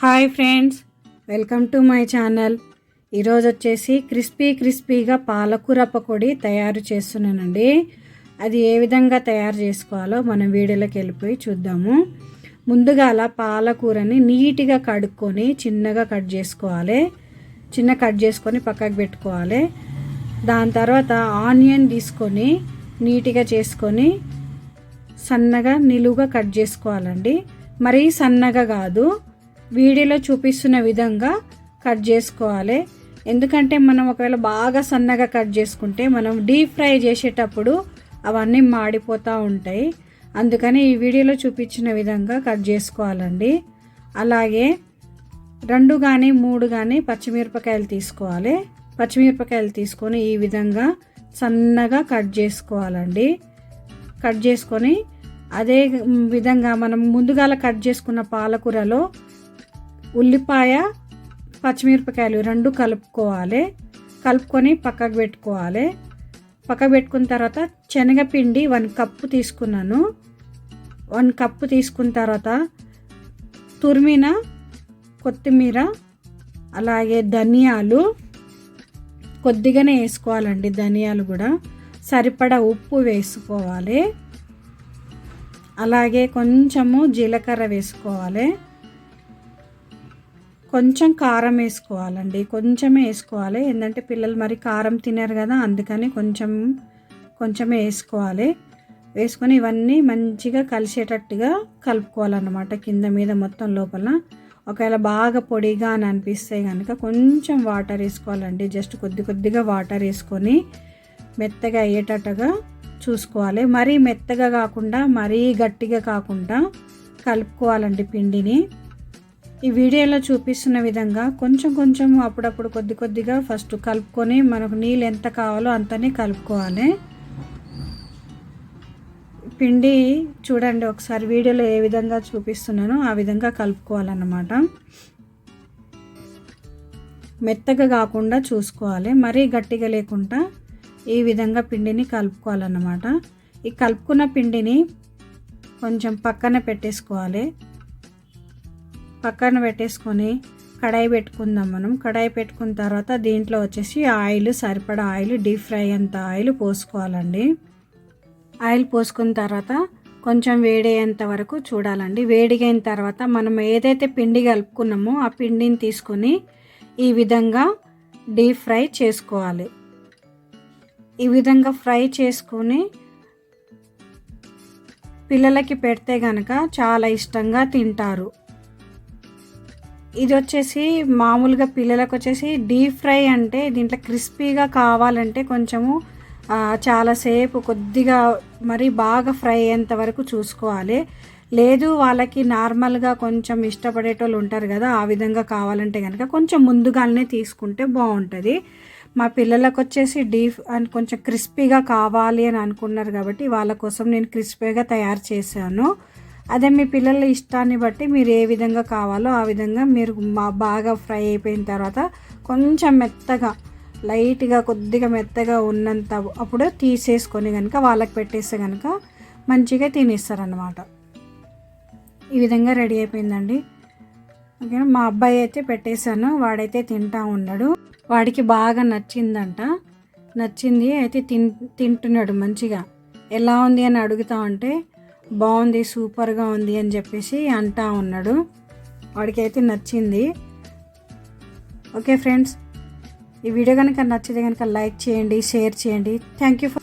Hi friends welcome to my channel. ఈరోజు వచ్చేసి crispy క్రిస్పీగా పాలకూర పకోడీ తయారు చేస్తున్నానండి. అది ఏ విధంగా తయారు చేసుకోవాలో మనం వీడియోలోకి వెళ్ళిపోయి చూద్దాము. ముందుగా అలా పాలకూరని నీట్గా కడుక్కొని చిన్నగా కట్ చేసుకోవాలి. చిన్న కట్ చేసుకొని పక్కకు పెట్టుకోవాలి. దాని తర్వాత ఆనియన్ తీసుకొని నీట్గా చేసుకొని సన్నగా నిలువుగా కట్ చేసుకోవాలండి. మరీ సన్నగా కాదు వీడియోలో చూపిస్తున్న విధంగా కట్ చేసుకోవాలి. ఎందుకంటే మనం ఒకవేళ బాగా సన్నగా కట్ చేసుకుంటే మనం డీప్ ఫ్రై చేసేటప్పుడు అవన్నీ మాడిపోతూ ఉంటాయి. అందుకని ఈ వీడియోలో చూపించిన విధంగా కట్ చేసుకోవాలండి. అలాగే రెండు కానీ మూడు కానీ పచ్చిమిరపకాయలు తీసుకోవాలి. పచ్చిమిరపకాయలు తీసుకొని ఈ విధంగా సన్నగా కట్ చేసుకోవాలండి. కట్ చేసుకొని అదే విధంగా మనం ముందుగాల కట్ చేసుకున్న పాలకూరలో ఉల్లిపాయ పచ్చిమిరపకాయలు రెండు కలుపుకోవాలి. కలుపుకొని పక్కకు పెట్టుకోవాలి. పక్కకు పెట్టుకున్న తర్వాత శనగపిండి వన్ కప్పు తీసుకున్నాను. వన్ కప్పు తీసుకున్న తర్వాత తురిమిన కొత్తిమీర అలాగే ధనియాలు కొద్దిగానే వేసుకోవాలండి ధనియాలు కూడా. సరిపడా ఉప్పు వేసుకోవాలి. అలాగే కొంచెము జీలకర్ర వేసుకోవాలి. కొంచెం కారం వేసుకోవాలండి. కొంచెమే వేసుకోవాలి. ఏంటంటే పిల్లలు మరి కారం తినరు కదా అందుకని కొంచెం కొంచెమే వేసుకోవాలి. వేసుకొని ఇవన్నీ మంచిగా కలిసేటట్టుగా కలుపుకోవాలన్నమాట కింద మీద మొత్తం లోపల. ఒకవేళ బాగా పొడిగా అని అనిపిస్తే కనుక కొంచెం వాటర్ వేసుకోవాలండి. జస్ట్ కొద్ది కొద్దిగా వాటర్ వేసుకొని మెత్తగా అయ్యేటట్టుగా చూసుకోవాలి. మరీ మెత్తగా కాకుండా మరీ గట్టిగా కాకుండా కలుపుకోవాలండి పిండిని. ఈ వీడియోలో చూపిస్తున్న విధంగా కొంచెం కొంచెం అప్పుడప్పుడు కొద్ది కొద్దిగా ఫస్ట్ కలుపుకొని మనకు నీళ్ళు ఎంత కావాలో అంతనే కలుపుకోవాలి. పిండి చూడండి ఒకసారి వీడియోలో ఏ విధంగా చూపిస్తున్నానో ఆ విధంగా కలుపుకోవాలన్నమాట. మెత్తగా కాకుండా చూసుకోవాలి మరీ గట్టిగా లేకుండా ఈ విధంగా పిండిని కలుపుకోవాలన్నమాట. ఈ కలుపుకున్న పిండిని కొంచెం పక్కన పెట్టేసుకోవాలి. పక్కన పెట్టేసుకొని కడాయి పెట్టుకుందాం మనం. కడాయి పెట్టుకున్న తర్వాత దీంట్లో వచ్చేసి ఆయిల్ సరిపడా ఆయిల్ డీప్ ఫ్రై అంత ఆయిల్ పోసుకోవాలండి. ఆయిల్ పోసుకున్న తర్వాత కొంచెం వేడయ్యేంత వరకు చూడాలండి. వేడిగైన తర్వాత మనం ఏదైతే పిండి కలుపుకున్నామో ఆ పిండిని తీసుకొని ఈ విధంగా డీప్ ఫ్రై చేసుకోవాలి. ఈ విధంగా ఫ్రై చేసుకొని పిల్లలకి పెడితే కనుక చాలా ఇష్టంగా తింటారు. ఇది వచ్చేసి మామూలుగా పిల్లలకు వచ్చేసి డీప్ ఫ్రై అంటే దీంట్లో క్రిస్పీగా కావాలంటే కొంచెము చాలాసేపు కొద్దిగా మరి బాగా ఫ్రై అయ్యేంత వరకు చూసుకోవాలి. లేదు వాళ్ళకి నార్మల్గా కొంచెం ఇష్టపడేటోళ్ళు ఉంటారు కదా ఆ విధంగా కావాలంటే కనుక కొంచెం ముందుగానే తీసుకుంటే బాగుంటుంది. మా పిల్లలకు వచ్చేసి డీప్ అండ్ కొంచెం క్రిస్పీగా కావాలి అని అనుకున్నారు కాబట్టి వాళ్ళ కోసం నేను క్రిస్పీగా తయారు చేశాను. అదే మీ పిల్లల ఇష్టాన్ని బట్టి మీరు ఏ విధంగా కావాలో ఆ విధంగా మీరు బాగా ఫ్రై అయిపోయిన తర్వాత కొంచెం మెత్తగా లైట్గా కొద్దిగా మెత్తగా ఉన్నంత అప్పుడు తీసేసుకొని కనుక వాళ్ళకి పెట్టేస్తే కనుక మంచిగా తినేస్తారనమాట ఈ విధంగా రెడీ అయిపోయిందండి. ఓకే మా అబ్బాయి అయితే పెట్టేశాను. వాడైతే తింటా ఉన్నాడు. వాడికి బాగా నచ్చిందంట. నచ్చింది అయితే తిన్ తింటున్నాడు మంచిగా. ఎలా ఉంది అని అడుగుతా ఉంటే బాగుంది సూపర్గా ఉంది అని చెప్పేసి అంటా ఉన్నాడు. వాడికైతే నచ్చింది. ఓకే ఫ్రెండ్స్ ఈ వీడియో కనుక నచ్చితే కనుక లైక్ చేయండి షేర్ చేయండి. Thank you for